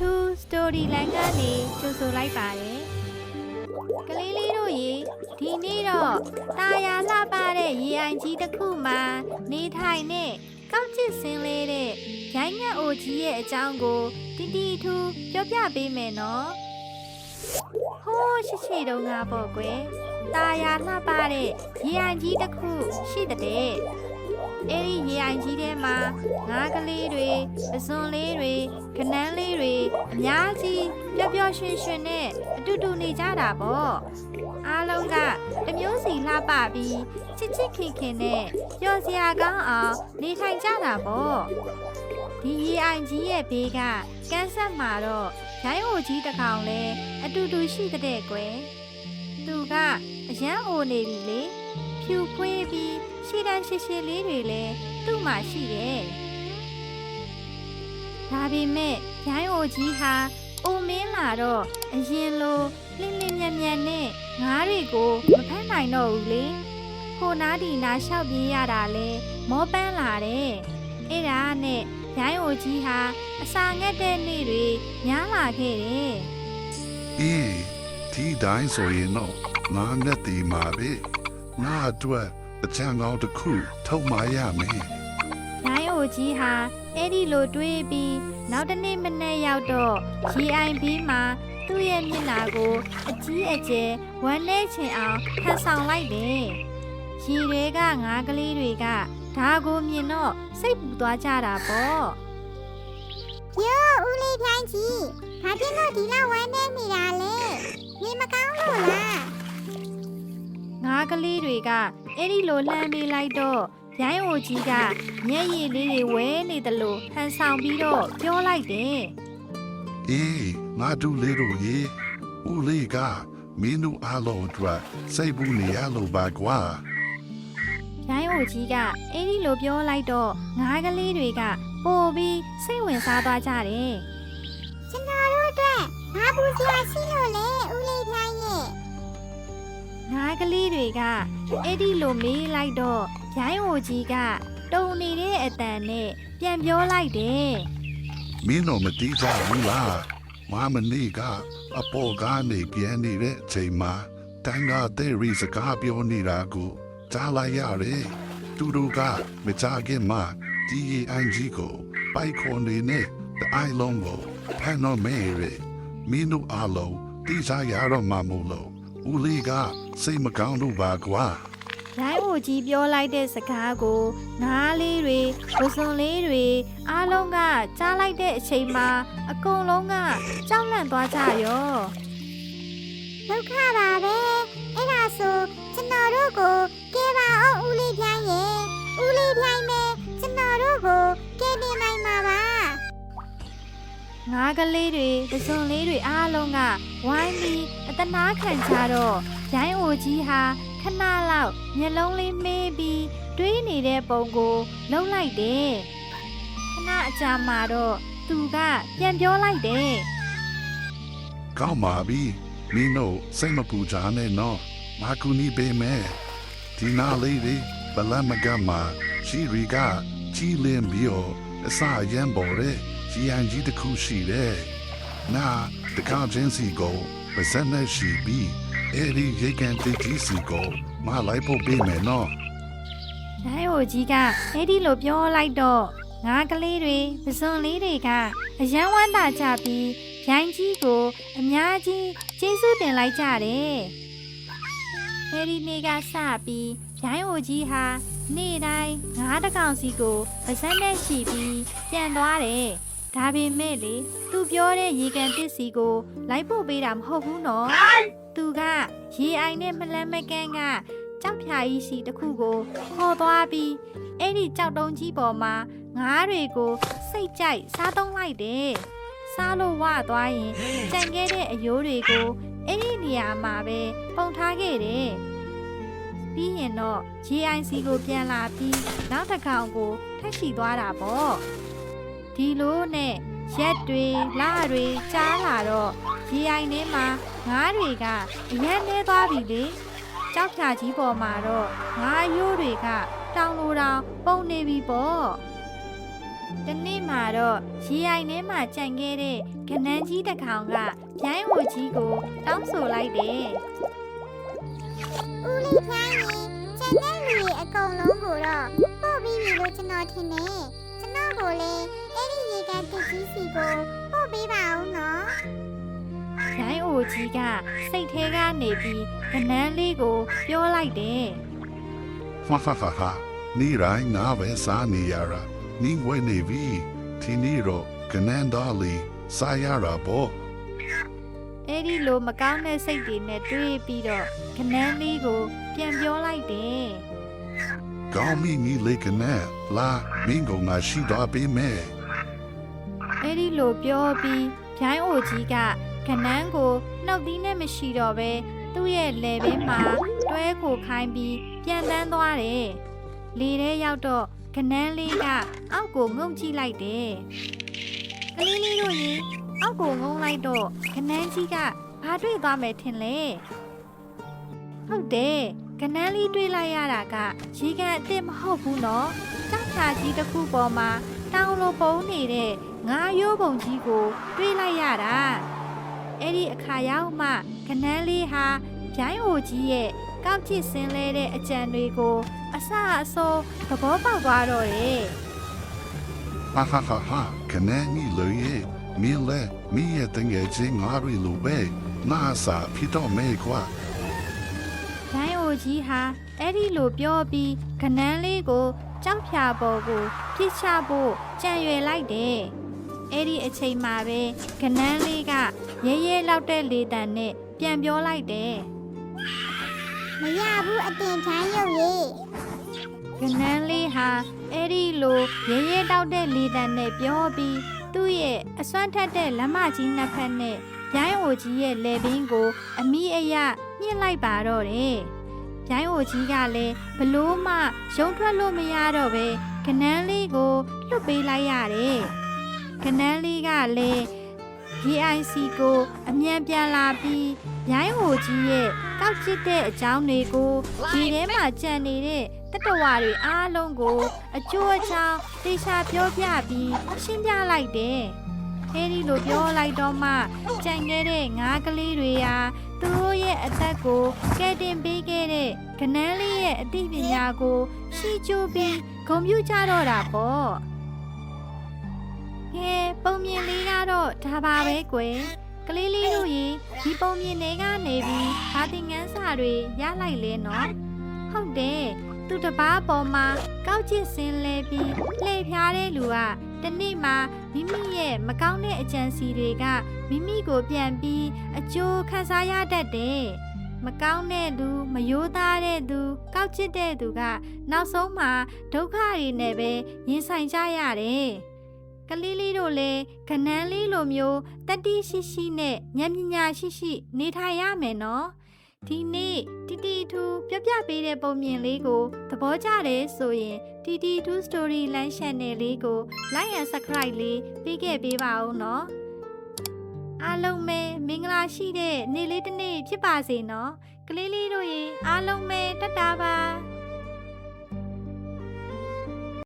2 Storyland ကနေကြိုဆိုလိုက်ပါတယ်ကလေးလေးတို့ရေဒီနေ့တော့တာယာလှပတဲ့ရေအိုင်ကြီးတစ်ခုမှာနေထိုင်တဲ့ကောက်ကျစ်စင်းလေးတဲ့ရိုင်းငတ်အိုကြီးရဲ့အကြောင်းကိုတီတီထူးပြောပြပေးမယ်နော်ဟိုးရှိရှိတုန်းကပေါ့ကွယ်တာယာလှပတဲ့ရေအိုင်ကြီးတစ်ခုရှိတဲ့ အဲ့ဒီရေအိုင်ကြီးထဲမှာငါးကလေးတွေပစွန်လေးတွေခနန်းလေးတွေအများကြီးပျော်ပျော်ရွှင်ရွှင်နဲ့အတူတူနေကြတာပေါ့အားလုံးကတစ်မျိုးစီလှပပြီးချစ်ချစ်ခင်ခင်နဲ့ပျော်စရာကောင်းအောင်နေထိုင်ကြတာပေါ့ဒီရေအိုင်ကြီးရဲ့ဘေးကကန်းဆက်မှာတော့ရိုင်းအိုကြီးတစ်ကောင်လဲအတူတူရှိတဲ့ကွယ်သူကအရန်အိုနေပြီလေဖြူဖွေးပြီး ရှီတန်းရှည်ရှည်လေးတွေလည်းသူ့မှာရှိတယ်ဒါပေမဲ့ရိုင်းအိုကြီးဟာအိုမင်းလာတော့အရင်လိုလင်းလင်းမြန်မြန်နဲ့ငါးတွေကိုမဖမ်းနိုင်တော့ဘူးလေဟိုနားဒီနားလျှောက်ပြေးရတာလဲမောပန်းလာတယ်အဲ့ဒါနဲ့ရိုင်းအိုကြီးဟာအစာငတ်တဲ့နေ့တွေများလာခဲ့တယ်အေးဒီတိုင်းဆိုရင်တော့ငါနဲ့ဒီမှာပဲငါအတွက် အချမ်းကောင်းတစ်ခုထုတ်မရမယ်။နိုင်အိုကြီးဟာအဲ့ဒီလိုတွေးပြီးနောက်တစ်နေ့မနေ့ရောက်တော့ GIB မှာသူ့ရဲ့မျက်နှာကိုအကြီးအကျယ်ဝမ်းနေချင်အောင်ဖန်ဆောင်လိုက်တယ်။ရီတွေကငါးကလေးတွေကဒါကိုမြင်တော့စိတ်ပူသွားကြတာပေါ့ယောဦးလေးဖြိုင်းကြီးဘာဖြစ်လို့ဒီလောက်ဝမ်းနေနေတာလဲနေမကောင်းလို့လား။ ငါးကလေးတွေကအဲ့ဒီလိုလှမ်းပေးလိုက်တော့ရိုင်းအိုကြီးကမျက်ရည်လေးတွေဝဲနေတယ်လို့ဟန်ဆောင်ပြီးတော့ပြောလိုက်တယ်အေးငါတို့လေးတို့ရေဦးလေးကမင်းတို့အားလုံးအတွက်စိတ်ပူနေရလို့ပါကွာ။ရိုင်းအိုကြီးကအဲ့ဒီလိုပြောလိုက်တော့ငါးကလေးတွေကပိုပြီးစိတ်ဝင်စားသွားကြတယ်ကျွန်တော်တို့အတွက်ဘာပူစရာရှိလို့လဲဦးလေးဖြိုင်းရဲ့။ ငါးကလေးတွေကအဲ့ဒီလိုမေးလိုက်တော့ရိုင်းအိုကြီးကတုံနေတဲ့အတန်နဲ့ပြန်ပြောလိုက်တယ်မင်းတို့မတိကြဘူးလားမမနေ့ကအပေါ်ကနေပြန်နေတဲ့အချိန်မှာတန်ခါတဲ့ရီစကားပြောနေတာကိုကြားလိုက်ရတယ်သူတို့ကမကြခင်မှာဒီအန်ဂျီကိုပိုက်ခွန်နေနဲ့အိုင်လုံးကိုဖန်တော့မဲရမင်းတို့အားလုံးတိစားရတော့မှမို့လို့ ဦးလေးကစိတ်မကောင်းလို့ပါကွာ။ရိုင်းအိုကြီးပြောလိုက်တဲ့စကားကိုငါးလေးတွေဝစွန်လေးတွေအားလုံးကကြားလိုက်တဲ့အချိန်မှာအကုန်လုံးကကြောက်လန့်သွားကြရောဒုက္ခပါပဲအဲ့ဒါဆိုကျွန်တော်တို့ကိုကဲပါအောင်ဦးလေးဖြိုင်းရဲ့ဦးလေးဖြိုင်းမယ်ကျွန်တော်တို့ကိုကဲတင်နိုင်မှာပါ ငါးကလေးတွေဝစွန်လေးတွေအားလုံးကဝိုင်းပြီးအတနာခံကြတော့ရိုင်းအိုကြီးဟာခဏလောက်မျက်လုံးလေးမေးပြီးတွေးနေတဲ့ပုံကိုလှုပ်လိုက်တယ်ခဏအကြာမှတော့သူကပြန်ပြောလိုက်တယ်ကောင်းပါပြီမင်းတို့စိတ်မပူကြနဲ့နော်မာကူနီပေးမယ်ဒီနာလေးတွေဘလမကမှာရှိရီကကြီးလင်းပြီးတော့အစာရမ်းပေါ်တဲ့ ဂျီအန်ဂျီတစ်ခုရှိတယ်နာတကားချင်းစီကိုပါဇက်နဲ့ရှိပြီးအဲ့ဒီရေကန်တီကြီးစီကိုမလိုက်ဖို့ပေးမယ်နော်။ရိုင်းအိုကြီးကအဲ့ဒီလိုပြောလိုက်တော့ငါးကလေးတွေပစွန်လေးတွေကအယံဝမ်းသာကြပြီးရိုင်းကြီးကိုအများကြီးကျေးဇူးတင်လိုက်ကြတယ်။အဲဒီနေ့ကစပြီးရိုင်းအိုကြီးဟာနေ့တိုင်းငါးတစ်ကောင်စီကိုပါစက်နဲ့ရှိပြီးပြန်သွားတယ်။ ဒါပေမဲ့လေသူပြောတဲ့ရေကန်တစ်စီကိုလိုက်ဖို့ပေးတာမဟုတ်ဘူးနော်။သူကရေအိုင်နဲ့မလန်းမကန်းကကြောက်ဖြာကြီးစီတစ်ခုကိုခေါ်သွားပြီးအဲ့ဒီကြောက်တုံးကြီးပေါ်မှာငါးတွေကိုစိတ်ကြိုက်စားသုံးလိုက်တယ်။စားလို့ဝသွားရင်ကြံခဲ့တဲ့အယိုးတွေကိုအဲ့ဒီနေရာမှာပဲပုံထားခဲ့တယ်။ပြီးရင်တော့ GIC ကိုပြန်လာပြီးနောက်တစ်ကောင်ကိုထပ်ရှိသွားတာပေါ့။ ဒီလိုနဲ့ရက်တွေလတွေကြားလာတော့ GI ထဲမှာငါးတွေကအရန်နေသွားပြီလေ။ကြောက်ဖြာကြီးပေါ်မှာတော့ငါးရိုးတွေကတောင်လိုတောင်ပုံနေပြီပေါ့တနေ့မှာတော့ရေအိုင်ထဲမှာကြံခဲ့တဲ့ကနန်းကြီးတစ်ကောင်ကပြိုင်းဝိုကြီးကိုတောင်းဆိုလိုက်တယ်ဦးလေးဖျားရင်ကျန်တဲ့လူတွေအကုန်လုံးကိုတော့ပို့ပြီးပြီလို့ကျွန်တော်ထင်တယ်ကျွန်တော်ကိုလည်းအဲ့ဒီ ရေကန်တစ်ကြီးစီကိုပို့ပေးပါဦးနော်။ရိုင်းအိုကြီးကစိတ်ထဲကနေပြီးကနန်းလေးကို ပြောလိုက်တယ်ဟာဟာဟာဟာနီရိုင်းငါပဲစားနေရတာနီဝဲနေပြီဒီနေ့တော့ကနန်တော်လီစားရတာပေါ့။အဲ့ဒီလိုမကောင်းတဲ့စိတ်တွေနဲ့တွေးပြီးတော့ကနန်းလေးကို ပြန်ပြောလိုက်တယ်ကောင်းပြီနီလေကနန်လာမင်းကငါရှိတော့ပေးမယ်။ အဲ့ဒီလိုပြောပြီးရိုင်းအိုကြီးကကနန်းကိုနှုတ်သီးနဲ့မရှိတော့ပဲသူ့ရဲ့လယ်ဘင်းမှာတွဲခိုခိုင်းပြီးပြန်တန်းသွားတယ်။လေထဲရောက်တော့ကနန်းလေးကအောက်ကိုငုံကြည့်လိုက်တယ်။ကလေးလေးတို့ရေအောက်ကိုငုံလိုက်တော့ကနန်းကြီးကဘာတွေ့သွားမယ်ထင်လဲ။ဟုတ်တယ်ကနန်းလေးတွေ့လိုက်ရတာကရေကန်အစ်စ်မဟုတ်ဘူးနော်။ကြောက်ဖြာကြီးတစ်ခုပေါ်မှာတောင်လိုပုံနေတဲ့ ငါးရိုးပုံကြီးကိုတွေ့လိုက်ရတာ။အဲ့ဒီအခါရောက်မှကနန်းလေးဟာပြိုင်းအိုကြီးရဲ့ကောက်ချစ်စင်းလဲတဲ့အကြံတွေကိုအဆအဆိုးသဘောပေါက်သွားတော့တယ်ဟာဟာဟာဟာကနန်နီလေရဲ့မင်းလေမင်းရဲ့တငယ်ချင်းငါရီလိုပဲနာစာဖြစ်တော့မဲကွာ။ဒိုင်းအိုကြီးဟာအဲ့ဒီလိုပြောပြီးကနန်းလေးကိုကြောက်ဖြာပေါ်ကိုပြစ်ချဖို့ကြံရွယ်လိုက်တယ်။ အဲ့ဒီအချိန်မှာပဲကနန်းလေးကရဲရဲလောက်တဲ့လေတံနဲ့ပြန်ပြောလိုက်တယ်မရဘူးအတင်ထမ်းရုပ်ရေ။ကနန်းလေးဟာအဲ့ဒီလိုရဲရဲတောက်တဲ့လေတံနဲ့ပြောပြီးသူ့ရဲ့အစွမ်းထက်တဲ့လက်မကြီးနှစ်ဖက်နဲ့ဒိုင်းအိုကြီးရဲ့လေပင်ကို အမိအယညှစ်လိုက်ပါတော့တယ်။ရိုင်းအိုကြီးကလည်းဘလို့မှရုံထွက်လို့မရတော့ပဲကနန်းလေးကိုလွတ်ပေးလိုက်ရတယ်။ ကနန်းလေးကလည်း VIC ကိုအမြန်ပြန်လာပြီးရိုင်းအိုကြီးရဲ့ကောက်ချစ်တဲ့အကြောင်းတွေကိုဒီထဲမှာကြံနေတဲ့တတဝါတွေအားလုံးကိုအကျိုးအချောင်းတေချာပြောပြပြီးရှင်းပြလိုက်တယ်။အဲဒီလိုပြောလိုက်တော့မှကြံခဲ့တဲ့ငါးကလေးတွေဟာသူတို့ရဲ့အသက်ကိုကယ်တင်ပေးခဲ့တဲ့ကနန်းလေးရဲ့အသိပညာကို ရှီကျိုးပြီးဂုဏ်ပြုကြတော့တာပေါ့ ဟဲပုံမြင်လေးကတော့ဒါပါပဲကွယ်ကလေးလေးတို့ရေဒီပုံမြင်တွေကနေပြီးဘာတင်ငန်းစာတွေရလိုက်လဲနော်ဟုတ်တယ်သူတစ်ပားပေါ်မှာကောက်ချစ်စင်းလဲပြီးလှည့်ဖြားတဲ့လူကတနေ့မှာမိမိရဲ့မကောင်းတဲ့အကြံစီတွေကမိမိကိုပြန်ပြီးအကျိုးခံစားရတတ်တယ်။မကောင်းတဲ့သူမယိုးသားတဲ့သူကောက်ချစ်တဲ့သူက နောက်ဆုံးမှာဒုက္ခတွေနဲ့ပဲရင်ဆိုင်ကြရတယ်။ ကလေးလေးတို့လည်းခနန်းလေးလိုမျိုးတတိရှိရှိနဲ့ဉာဏ်ပညာရှိရှိ နေထိုင်ရမယ်နော်။ဒီနေ့တီတီထူပြပြပေးတဲ့ပုံမြင်လေးကိုသဘောကျတယ်ဆိုရင်တီတီထူ story line channel လေးကို like and subscribe လေးပေးခဲ့ပေးပါဦးနော်။အားလုံးပဲမင်္ဂလာရှိတဲ့နေ့လေးတစ်နေ့ဖြစ်ပါစေနော်ကလေးလေးတို့ရေအားလုံးပဲတတ်တာပါ